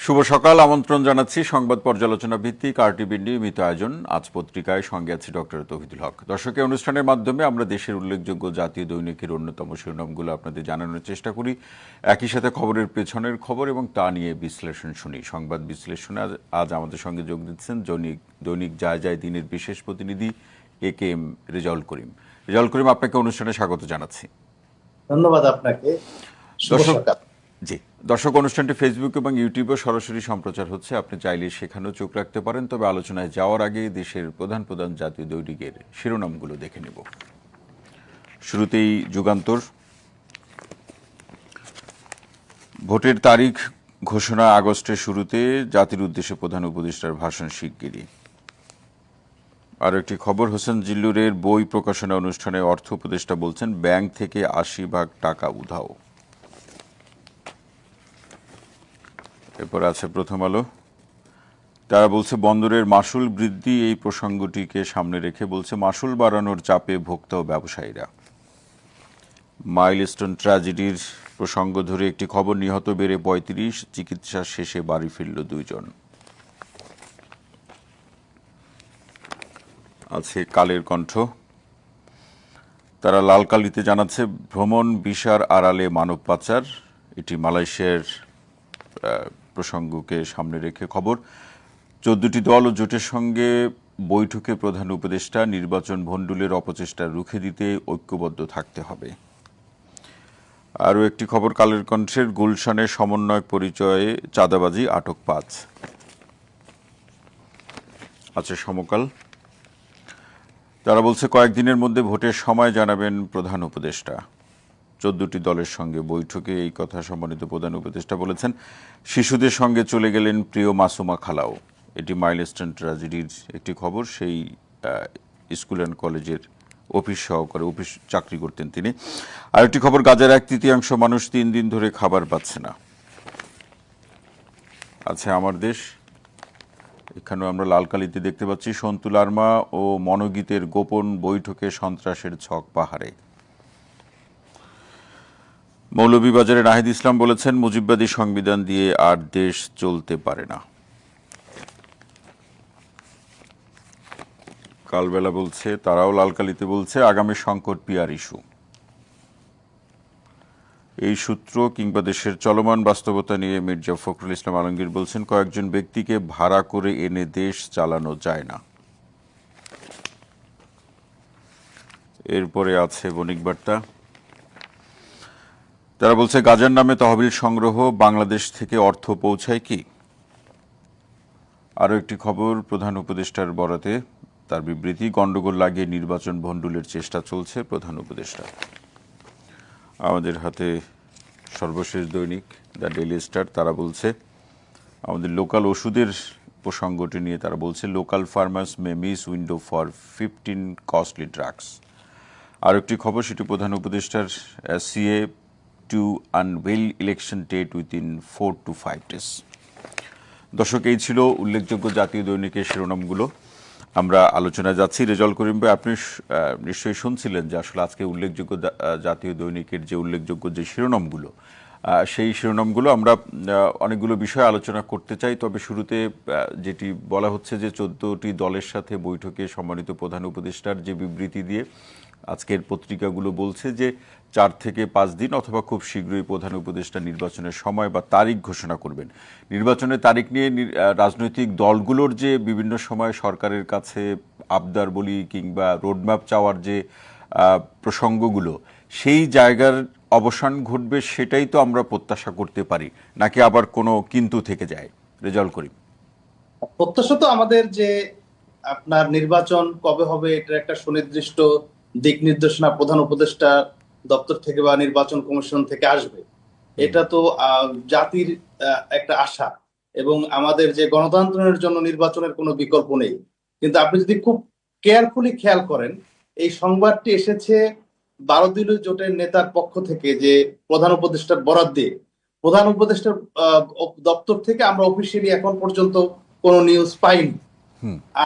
শুভ সকাল আমন্ত্রণ জানাচ্ছি সংবাদ পর্যালোচনা ভিত্তিক আরটিভির নিয়মিত আয়োজন। আজ পত্রিকায় সঙ্গে আছি ডক্টর তৌহিদুল হক। দর্শকের অনুষ্ঠানের মাধ্যমে আমরা দেশের উল্লেখযোগ্য জাতীয় দৈনিকের অন্যতম শিরোনামগুলো আপনাদের জানানোর চেষ্টা করি। একই সাথে খবরের পেছনের খবর এবং তা নিয়ে বিশ্লেষণ শুনি। সংবাদ বিশ্লেষণে আজ- আমাদের সঙ্গে যোগ দিচ্ছেন দৈনিক দৈনিক যায় যায় দিনের বিশেষ প্রতিনিধি A K M Rezaul Karim. Rezaul Karim আপনাকে অনুষ্ঠানে স্বাগত জানাচ্ছি। ধন্যবাদ আপনাকে। দর্শক- জি। দর্শক, অনুষ্ঠানটি ফেসবুক এবং ইউটিউবে সরাসরি সম্প্রচার হচ্ছে। আপনি চাইলে সেখানেও চোখ রাখতে পারেন। তবে আলোচনায় যাওয়ার আগে দেশের প্রধান প্রধান জাতীয় দৈনিকের শিরোনামগুলো দেখে নেব। শুরুতেই যুগান্তর। ভোটের তারিখ ঘোষণা আগস্টের শুরুতে। জাতির উদ্দেশ্যে প্রধান উপদেষ্টার ভাষণ শিগগিরই। আর একটি খবর, হোসেন জিল্লুরের বই প্রকাশনা অনুষ্ঠানে অর্থ উপদেষ্টা বলছেন, ব্যাংক থেকে আশি ভাগ টাকা উধাও। এরপর আছে প্রথম আলো। তারা বলছে, বন্দরের মাসুল বৃদ্ধি এই প্রসঙ্গটিকে সামনে রেখে বলছে মাসুল বাড়ানোর চাপে ভোক্তা ব্যবসায়ীরা। মাইলস্টোন ট্র্যাজেডির প্রসঙ্গ ধরে একটি খবর, নিহত বেড়ে পঁয়ত্রিশ, চিকিৎসা শেষে বাড়ি ফিরল দুইজন। আছে কালের কণ্ঠ। তারা লালকালিতে জানাচ্ছে, ভ্রমণ বিশার আড়ালে মানব পাচার, এটি মালয়েশিয়ার প্রসঙ্গকে সামনে রেখে খবর। চোদ্দটি দল ও জোটের সঙ্গে বৈঠকে প্রধান উপদেষ্টা নির্বাচন ভণ্ডুলের অপচেষ্টা রুখে দিতে ঐক্যবদ্ধ থাকতে হবে। আরও একটি খবর, কালের কণ্ঠের গুলশানের সমন্বয়ক পরিচয়ে চাঁদাবাজি আটক পাঁচ। আছে সমকাল। তারা বলছে, কয়েকদিনের মধ্যে ভোটের সময় জানাবেন প্রধান উপদেষ্টা। চোদ্দটি দলের সঙ্গে বৈঠকে এই কথা সম্মানিত প্রধান উপদেষ্টা বলেছেন। শিশুদের সঙ্গে চলে গেলেন প্রিয় মাসুমা খালাও। এটি মাইলস্টোন ট্র্যাজেডির একটি খবর। সেই স্কুল অ্যান্ড কলেজের অফিস সহকারে অফিস চাকরি করতেন তিনি। আর একটি খবর, গাজার এক তৃতীয়াংশ মানুষ তিন দিন ধরে খাবার পাচ্ছে না। আছে আমার দেশ। এখানেও আমরা লালকালিতে দেখতে পাচ্ছি, সন্তু লার্মা ও মনোগীতের গোপন বৈঠকে সন্ত্রাসের ছক পাহাড়ে। মৌলভীবাজারে নাহিদ ইসলাম বলেছেন, মুজিববাদী সংবিধান দিয়ে আর দেশ চলতে পারে না। কালবেলা বলছে, তারাও লালকালিতে বলছে, আগামী সংকট পিয়ার ইস্যু। এই সূত্র কিংবা দেশের চলমান বাস্তবতা নিয়ে মির্জা ফখরুল ইসলাম আলমগীর বলছেন, কয়েকজন ব্যক্তিকে ভাড়া করে এনে দেশ চালানো যায় না। এরপরে আছে বণিক বার্তা। তারা বলছে গাজার নামে তহবিল সংগ্রহ বাংলাদেশ থেকে অর্থ পৌঁছায় কি? আরও একটি খবর, প্রধান উপদেষ্টার বরাতে তার বিবৃতি গণ্ডগোল লাগিয়ে নির্বাচন ভণ্ডুলের চেষ্টা চলছে প্রধান উপদেষ্টা। আমাদের হাতে সর্বশেষ দৈনিক, দ্য ডেলি স্টার, তারা বলছে, আমাদের লোকাল ওষুধের প্রসঙ্গটি নিয়ে তারা বলছে, local farmers may miss window for fifteen costly drugs. আর একটি খবর, সেটি প্রধান উপদেষ্টার CA to unveil election date within four to five days. দর্শক, এই ছিল উল্লেখযোগ্য জাতীয় দৈনিকের শিরোনামগুলো আমরা আলোচনায় যাচ্ছি রেজল করিম ভাই, আপনি নিশ্চয়ই শুনছিলেন যে আসলে আজকে উল্লেখযোগ্য জাতীয় দৈনিকের যে উল্লেখযোগ্য যে শিরোনামগুলো সেই শিরোনামগুলো আমরা অনেকগুলো বিষয় আলোচনা করতে চাই। তবে শুরুতে যেটি বলা হচ্ছে যে চোদ্দটি দলের সাথে বৈঠকে সম্মানিত প্রধান উপদেষ্টার যে বিবৃতি দিয়ে আজকের পত্রিকাগুলো বলছে যে চার থেকে পাঁচ দিন অথবা খুব শীঘ্রই প্রধান উপদেষ্টা নির্বাচনের সময় বা তারিখ ঘোষণা করবেন। নির্বাচনের তারিখ নিয়ে রাজনৈতিক দলগুলোর যে বিভিন্ন সময় সরকারের কাছে আবদার বলি কিংবা রোডম্যাপ চাওয়ার যে প্রসঙ্গগুলো, সেই জায়গার অবসান ঘটবে সেটাই তো আমরা প্রত্যাশা করতে পারি। নাকি আবার কোনো কিন্তু থেকে যায়? রেজাল্ট করি প্রত্যাশা তো আমাদের যে আপনার নির্বাচন কবে হবে এটার একটা সুনির্দিষ্ট দিক নির্দেশনা প্রধান উপদেষ্টা দপ্তর থেকে বা নির্বাচন কমিশন থেকে আসবে। এটা তো জাতির একটা আশা। এবং আমাদের যে গণতন্ত্রের জন্য নির্বাচনের কোনো বিকল্প নেই। কিন্তু আপনি যদি খুব কেয়ারফুলি খেয়াল করেন এই সংবাদটি এসেছে বারো দলীয় জোটের নেতার পক্ষ থেকে যে প্রধান উপদেষ্টার বরাদ দিয়ে প্রধান উপদেষ্টার দপ্তর থেকে আমরা অফিসিয়ালি এখন পর্যন্ত কোনো নিউজ পাইনি।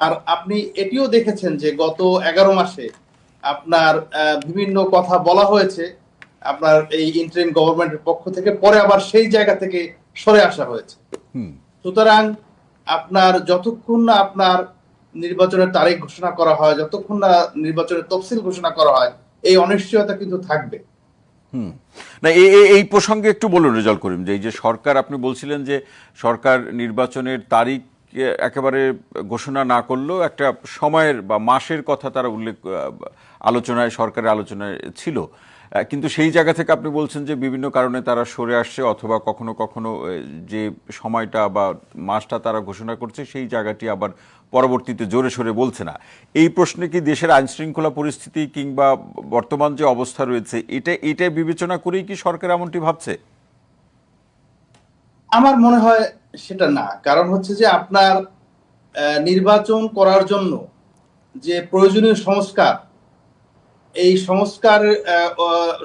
আর আপনি এটিও দেখেছেন যে গত এগারো মাসে আপনার বিভিন্ন কথা বলা হয়েছে আপনার এই ইন্টারিম গভর্নমেন্টের পক্ষ থেকে পরে আবার সেই জায়গা থেকে সরে আসা হয়েছে। সুতরাং আপনার যতক্ষণ না আপনার নির্বাচনের তারিখ ঘোষণা করা হয় যতক্ষণ না নির্বাচনের তফসিল ঘোষণা করা হয় এই অনিশ্চয়তা কিন্তু থাকবে। হুম। না এই প্রসঙ্গে একটু বলুন রেজাল করিম, যে এই যে সরকার, আপনি বলছিলেন যে সরকার নির্বাচনের তারিখ একেবারে ঘোষণা না করলেও একটা সময়ের বা মাসের কথা তারা উল্লেখ আলোচনায়, সরকারের আলোচনায় ছিল। কিন্তু সেই জায়গা থেকে আপনি বলছেন যে বিভিন্ন কারণে তারা সরে আসছে অথবা কখনো কখনো যে সময়টা বা মাসটা তারা ঘোষণা করছে সেই জায়গাটি আবার পরবর্তীতে জোরে সোরে বলছে না। এই প্রশ্নে কি দেশের আইন শৃঙ্খলা পরিস্থিতি কিংবা বর্তমান যে অবস্থা রয়েছে, এটা এটা বিবেচনা করেই কি সরকার এমনটি ভাবছে? আমার মনে হয় সেটা না। কারণ হচ্ছে যে আপনার নির্বাচন করার জন্য যে প্রয়োজনীয় সংস্কার এই সংস্কার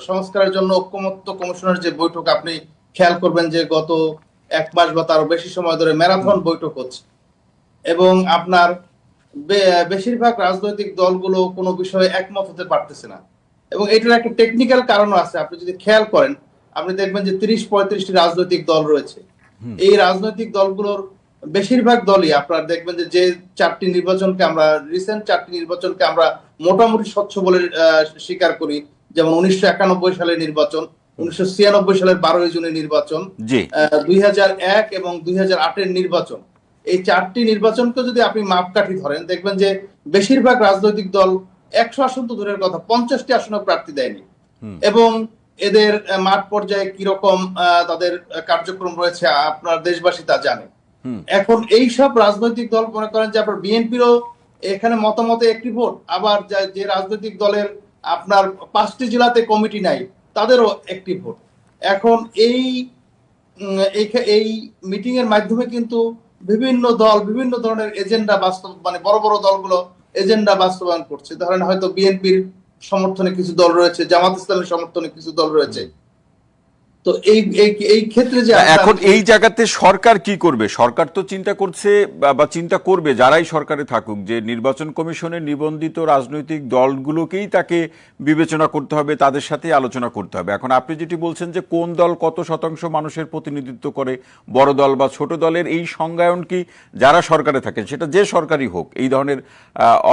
সংস্কারের জন্য ঐক্যমত্য কমিশনের যে বৈঠক আপনি খেয়াল করবেন যে গত এক মাস বা তারও বেশি সময় ধরে ম্যারাথন বৈঠক হচ্ছে। এবং আপনার বেশিরভাগ রাজনৈতিক দলগুলো কোনো বিষয়ে একমত হতে পারতেছে না। এবং এটার একটা টেকনিক্যাল কারণও আছে। আপনি যদি খেয়াল করেন আপনি দেখবেন যে তিরিশ পঁয়ত্রিশটি রাজনৈতিক দল রয়েছে। এই রাজনৈতিক দলগুলোর বেশিরভাগ দলই আপনার দেখবেন যে যে চারটি নির্বাচনকে আমরা রিসেন্ট চারটি নির্বাচনকে আমরা মোটামুটি স্বচ্ছ বলে স্বীকার করি। যেমন উনিশশো একানব্বই সালের নির্বাচন উনিশশো ছিয়ানব্বই সালের বারোই জুনের নির্বাচন দুই এক এবং দুই আটের নির্বাচন। এই চারটি নির্বাচনকে যদি আপনি মাপকাঠি ধরেন দেখবেন যে বেশিরভাগ রাজনৈতিক দল একশো আসন তো দূরের কথা পঞ্চাশটি আসনে প্রার্থী দেয়নি। এবং এদের মাঠ পর্যায়ে কীরকম আহ, তাদের কার্যক্রম রয়েছে আপনার দেশবাসী তা জানে। এখন এই সব রাজনৈতিক দল মনে করেন যে আপনার বিএনপিরও এখানে মতামতে একটি ভোট, আবার যে রাজনৈতিক দলের আপনার পাঁচটি জেলাতে কমিটি নাই, তাদেরও একটি ভোট। এখন এই এই মিটিং এর মাধ্যমে কিন্তু বিভিন্ন দল, বিভিন্ন ধরনের এজেন্ডা বাস্তব মানে বড় বড় দলগুলো এজেন্ডা বাস্তবায়ন করছে। ধরেন হয়তো বিএনপির সমর্থনে কিছু দল রয়েছে, জামাত ইসলামের সমর্থনে কিছু দল রয়েছে। তো এই এই- ক্ষেত্রে যে এখন এই জায়গাতে সরকার কি করবে? সরকার তো চিন্তা করছে বা- চিন্তা করবে যারাই সরকারে থাকুক যে নির্বাচন কমিশনে নিবন্ধিত রাজনৈতিক দলগুলোকেই তাকে বিবেচনা করতে হবে তাদের সাথে আলোচনা করতে হবে। এখন আপনি যেটি বলছেন যে কোন দল কত শতাংশ মানুষের প্রতিনিধিত্ব করে বড় দল বা ছোট দলের এই সংজ্ঞায়ন কি যারা সরকারে থাকেন? সেটা যে সরকারই হোক এই ধরনের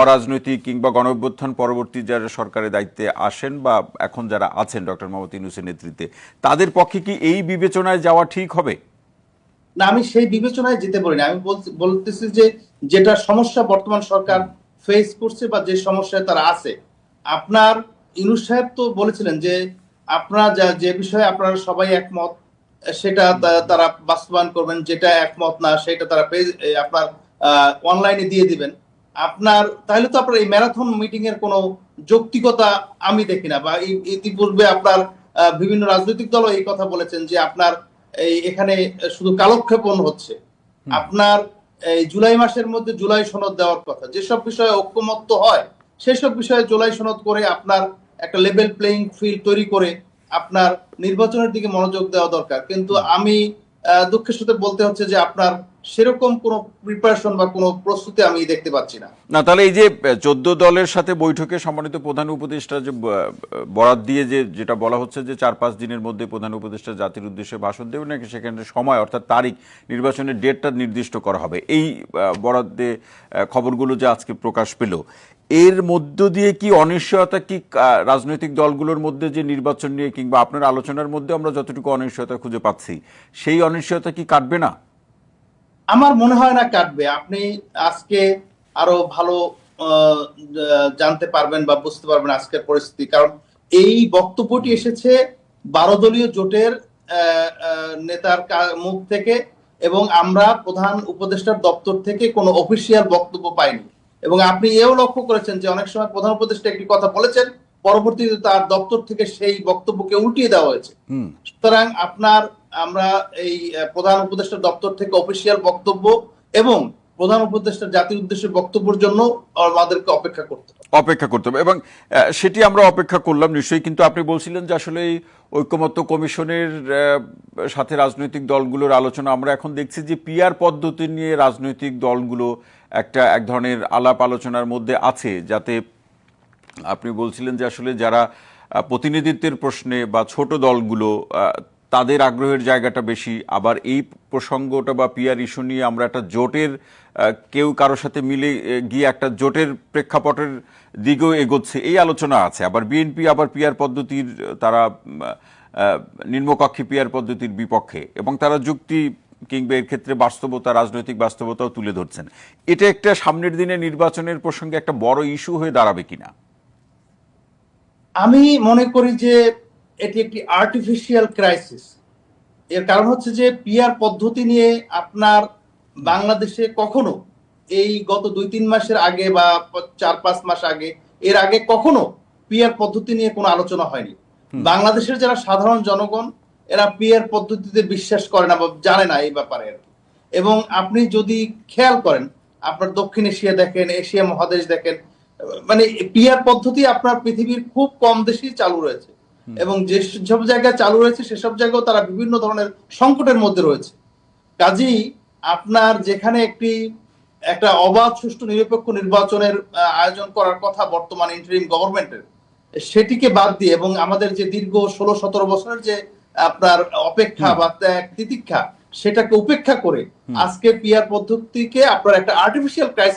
অরাজনৈতিক কিংবা গণঅভ্যুত্থান পরবর্তী যারা সরকারের দায়িত্বে আসেন বা এখন যারা আছেন ডক্টর মোহাম্মদ ইউনুসের নেতৃত্বে তাদের পক্ষে কি এই বিবেচনায় যাওয়া ঠিক হবে? না, আমি সেই বিবেচনায় যেতে পারি না আমি বলতে- বলতেছি যে যেটা সমস্যা বর্তমান সরকার ফেস করছে বা যে সমস্যায় তারা আছে, আপনার ইনুস সাহেব তো বলেছিলেন যে আপনারা যা, যে বিষয়ে আপনারা সবাই একমত, সেটা তারা বাস্তবায়ন করবেন, যেটা একমত না, সেটা তারা পেজ- আপনার অনলাইনে দিয়ে দিবেন। আপনার, তাহলে তো আপনার এই ম্যারাথন মিটিং এর কোনো যৌক্তিকতা আমি দেখি না বা ইতিপূর্বে আপনার বিভিন্ন রাজনৈতিক দলও এই কথা বলেছেন যে আপনার এই এখানে শুধু কালক্ষেপণ হচ্ছে। আপনার এই জুলাই মাসের মধ্যে জুলাই সনদ দেওয়ার কথা যেসব বিষয়ে ঐক্যমত্য হয় সেসব বিষয়ে জুলাই সনদ করে আপনার একটা লেভেল প্লেইং ফিল্ড তৈরি করে আপনার নির্বাচনের দিকে মনোযোগ দেওয়া দরকার। কিন্তু আমি আহ, দুঃখের সাথে বলতে হচ্ছে যে আপনার সেরকম কোনো প্রিপারেশন বা কোনো প্রস্তুতি আমি দেখতে পাচ্ছি না। না, তাহলে এই যে চোদ্দ দলের সাথে বৈঠকে সম্মানিত প্রধান উপদেষ্টা যে বরাদ দিয়ে যে, যেটা বলা হচ্ছে যে, চার পাঁচ দিনের মধ্যে প্রধান উপদেষ্টা জাতির উদ্দেশ্যে ভাষণ দেবেন, নাকি সেখানে সময় অর্থাৎ তারিখ নির্বাচনের ডেটটা নির্দিষ্ট করা হবে? এই বরাদ্দে খবরগুলো যে আজকে প্রকাশ পেল, এর মধ্য দিয়ে কি অনিশ্চয়তা কি রাজনৈতিক দলগুলোর মধ্যে যে নির্বাচন নিয়ে, কিংবা আপনার আলোচনার মধ্যে আমরা যতটুকু অনিশ্চয়তা খুঁজে পাচ্ছি, সেই অনিশ্চয়তা কি কাটবে না? আমার মনে হয় না কাটবে। আপনি আজকে আরও ভালো জানতে পারবেন বা বুঝতে পারবেন আজকের পরিস্থিতি। কারণ এই বক্তব্যটি এসেছে বারো দলীয় জোটের নেতার মুখ থেকে এবং আমরা প্রধান উপদেষ্টার দপ্তর থেকে কোনো অফিসিয়াল বক্তব্য পাইনি। এবং আপনি এও লক্ষ্য করেছেন যে অনেক সময় প্রধান উপদেষ্টা একটি কথা বলেছেন পরবর্তীতে তার দপ্তর থেকে সেই বক্তব্যকে উল্টিয়ে দেওয়া হয়েছে। সুতরাং আপনার আমরা এই প্রধান উপদেষ্টার দপ্তর থেকে অফিসিয়াল বক্তব্য এবং প্রধান উপদেষ্টার জাতির উদ্দেশ্যে বক্তব্যের জন্য আমাদেরকে অপেক্ষা করতে অপেক্ষা করতে হবে। এবং সেটি আমরা অপেক্ষা করলাম নিশ্চয়ই, কিন্তু আপনি বলছিলেন যে আসলে ঐক্যমত্য কমিশনের সাথে রাজনৈতিক দলগুলোর আলোচনা, আমরা এখন দেখছি যে পিআর পদ্ধতি নিয়ে রাজনৈতিক দলগুলো একটা, এক ধরনের আলাপ আলোচনার মধ্যে আছে, যাতে আপনি বলছিলেন যে আসলে যারা প্রতিনিধিত্বের প্রশ্নে বা ছোট দলগুলো তাদের আগ্রহের জায়গাটা বেশি। আবার এই প্রসঙ্গটা বা পিয়ার ইস্যু নিয়ে আমরা একটা জোটের কেউ কারোর সাথে মিলে গিয়ে একটা জোটের প্রেক্ষাপটের দিকেও এগোচ্ছে, এই আলোচনা আছে। আবার বিএনপি আবার পিয়ার পদ্ধতির, তারা নিম্নকক্ষী পিয়ার পদ্ধতির বিপক্ষে, এবং তারা যুক্তি কিংবা এর ক্ষেত্রে বাস্তবতা, রাজনৈতিক বাস্তবতাও তুলে ধরছেন। এটা একটা সামনের দিনে নির্বাচনের প্রসঙ্গে একটা বড় ইস্যু হয়ে দাঁড়াবে কিনা? আমি মনে করি যে এটি একটি আর্টিফিশিয়াল ক্রাইসিস এর কারণ হচ্ছে যে পিয়ার পদ্ধতি নিয়ে আপনার বাংলাদেশে কখনো এই গত দুই তিন মাসের আগে বা চার পাঁচ মাস আগে এর আগে কখনো পিয়ার পদ্ধতি নিয়ে কোনো আলোচনা হয়নি। বাংলাদেশের যারা সাধারণ জনগণ এরা পিয়ার পদ্ধতিতে বিশ্বাস করে না বা জানে না এই ব্যাপারে আর কি। এবং আপনি যদি খেয়াল করেন আপনার দক্ষিণ এশিয়া দেখেন এশিয়া মহাদেশ দেখেন মানে পিয়ার পদ্ধতি আপনার পৃথিবীর খুব কম দেশেই চালু রয়েছে। এবং যেসব জায়গায় চালু রয়েছে সেসব জায়গাও তারা বিভিন্ন ধরনের সংকটের মধ্যে রয়েছে। কাজেই আপনার যেখানে একটি একটা অবাধ সুষ্ঠু নিরপেক্ষ নির্বাচনের আয়োজন করার কথা বর্তমান ইন্টারিম গভর্নমেন্টের সেটিকে বাদ দিয়ে এবং আমাদের যে দীর্ঘ ষোলো সতেরো বছরের যে আপনার অপেক্ষা বা ত্যাগ তিতিক্ষা সেটাকে উপেক্ষা করে আজকে পিয়ার পদ্ধতিকে আপনার একটা আর্টিফিশিয়াল ক্রাইসিস